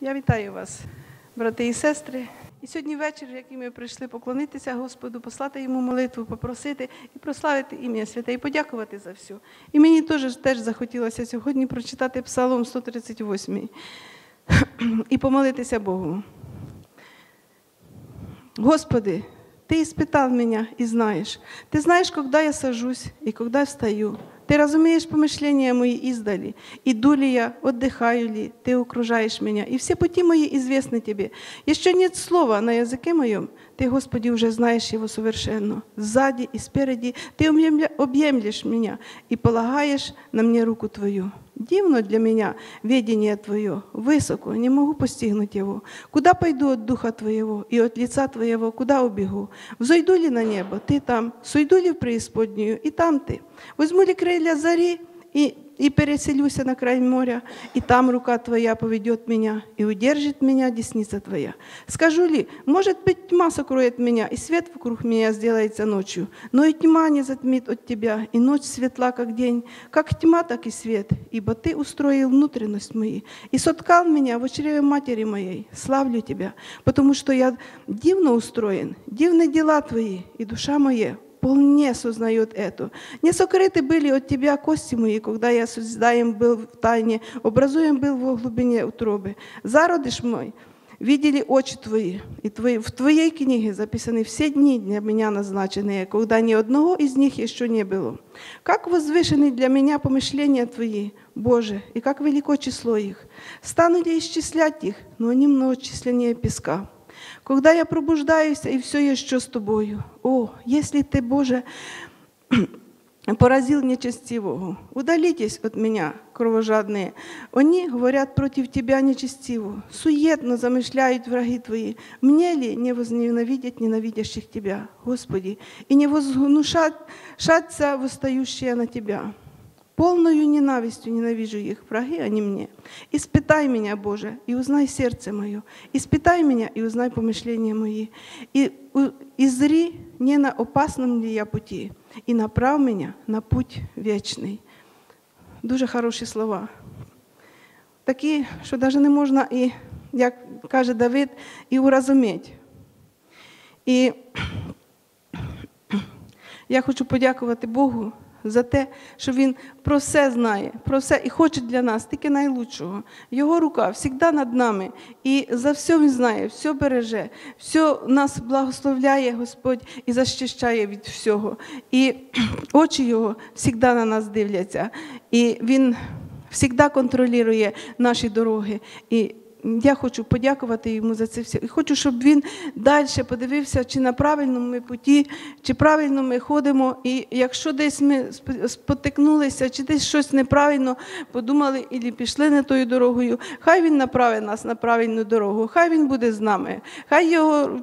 Я вітаю вас, брати і сестри. І сьогодні вечір, в який ми прийшли поклонитися Господу, послати йому молитву, попросити і прославити ім'я святе, і подякувати за все. І мені теж, теж захотілося сьогодні прочитати Псалом 138 і помолитися Богу. Господи, Ты испытал меня и знаешь. Ты знаешь, когда я сажусь и когда встаю. Ты разумеешь помышления мои издали. Иду ли я, отдыхаю ли, Ты окружаешь меня. И все пути мои известны Тебе. Еще нет слова на языке моем, Ты, Господи, уже знаешь его совершенно. Сзади и спереди Ты объемля- объемлешь меня и полагаешь на мне руку Твою. Дивно для меня ведение Твое, высоко, не могу постигнуть его. Куда пойду от Духа Твоего и от лица Твоего, куда убегу? Взойду ли на небо, Ты там, сойду ли в преисподнюю, и там Ты. Возьму ли крылья зари и, и переселюся на край моря, и там рука Твоя поведет меня, и удержит меня десница Твоя. Скажу ли, может быть, тьма сокроет меня, и свет вокруг меня сделается ночью, но и тьма не затмит от Тебя, и ночь светла, как день, как тьма, так и свет, ибо Ты устроил внутренность мою, и соткал меня в чреве матери моей. Славлю Тебя, потому что я дивно устроен, дивны дела Твои, и душа моя вполне сознает это. Не сокрыты были от Тебя кости мои, когда я создаем был в тайне, образуем был во глубине утробы. Зародыш мой, видели очи Твои, и твои, в Твоей книге записаны все дни для меня назначенные, когда ни одного из них еще не было. Как возвышены для меня помышления Твои, Боже, и как велико число их. Стану ли исчислять их, но они многочисленнее песка. Когда я пробуждаюсь, и все еще с Тобою. О, если Ты, Боже, поразил нечестивого, удалитесь от меня, кровожадные. Они говорят против Тебя нечестиво, суетно замышляют враги Твои. Мне ли не возненавидят ненавидящих Тебя, Господи, и не возгнушаться восстающие на Тебя? Полною ненавистью ненавижу их, враги они мне. Испытай меня, Боже, и узнай сердце мое. Испытай меня и узнай помышления мои. И, у- и зри, не на опасном ли я пути, и направ меня на путь вечний. Дуже хороші слова. Такі, що навіть не можна, і, як каже Давид, і урозуміти. І я хочу подякувати Богу за те, що Він про все знає, про все і хоче для нас тільки найлучшого. Його рука завжди над нами. І за все Він знає, все береже, все нас благословляє Господь і защищає від всього. І очі Його завжди на нас дивляться. І Він завжди контролює наші дороги. І я хочу подякувати йому за це все. І хочу, щоб він далі подивився, чи на правильному ми путі, чи правильно ми ходимо. І якщо десь ми сп- спотикнулися, чи десь щось неправильно подумали і пішли не тою дорогою, хай він направить нас на правильну дорогу, хай він буде з нами, хай його,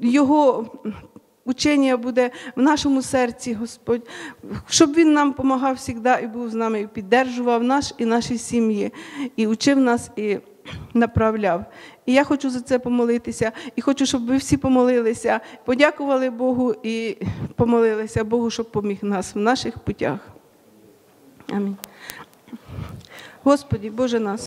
його Учення буде в нашому серці, Господь, щоб Він нам допомагав завжди і був з нами, і піддержував наш і наші сім'ї, і учив нас, і направляв. І я хочу за це помолитися, і хочу, щоб ви всі помолилися, подякували Богу і помолилися Богу, щоб поміг нас в наших путях. Амінь. Господі, Боже нас.